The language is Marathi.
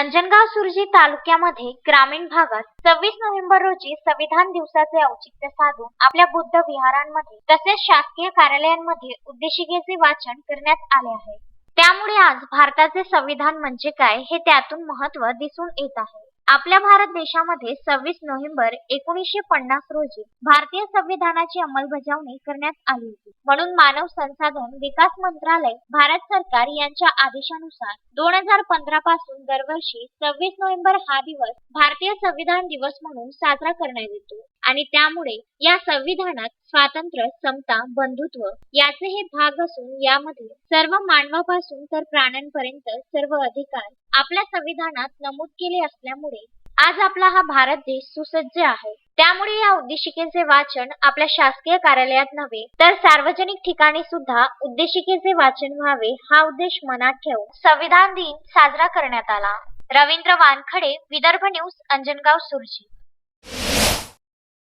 अंजनगाव सुरजी तालुक्यामध्ये ग्रामीण भागात सव्वीस नोव्हेंबर रोजी संविधान दिवसाचे औचित्य साधून आपल्या बुद्ध विहारांमध्ये तसेच शासकीय कार्यालयांमध्ये उद्देशिकेचे वाचन करण्यात आले आहे. त्यामुळे आज भारताचे संविधान म्हणजे काय हे त्यातून महत्त्व दिसून येत आहे. आपल्या भारत देशामध्ये सव्वीस नोव्हेंबर एकोणीसशे पन्नास रोजी भारतीय संविधानाची अंमलबजावणी करण्यात आली होती. म्हणून मानव संसाधन विकास मंत्रालय भारत सरकार यांच्या आदेशानुसार दोन हजार पंधरा पासून दरवर्षी सव्वीस नोव्हेंबर हा दिवस भारतीय संविधान दिवस म्हणून साजरा करण्यात येतो. आणि त्यामुळे या संविधानात स्वातंत्र्य समता बंधुत्व याचे हे भाग असून यामध्ये सर्व मानवापासून तर प्राण्यांपर्यंत सर्व अधिकार आपल्या संविधानात नमूद केले असल्यामुळे आज आपला हा भारत देश सुसज्ज आहे. त्यामुळे या उद्देशिकेचे वाचन आपल्या शासकीय कार्यालयात नव्हे तर सार्वजनिक ठिकाणी सुद्धा उद्देशिकेचे वाचन व्हावे हा उद्देश मनात ठेवून संविधान दिन साजरा करण्यात आला. रवींद्र वानखडे विदर्भ न्यूज अंजनगाव सुरजी.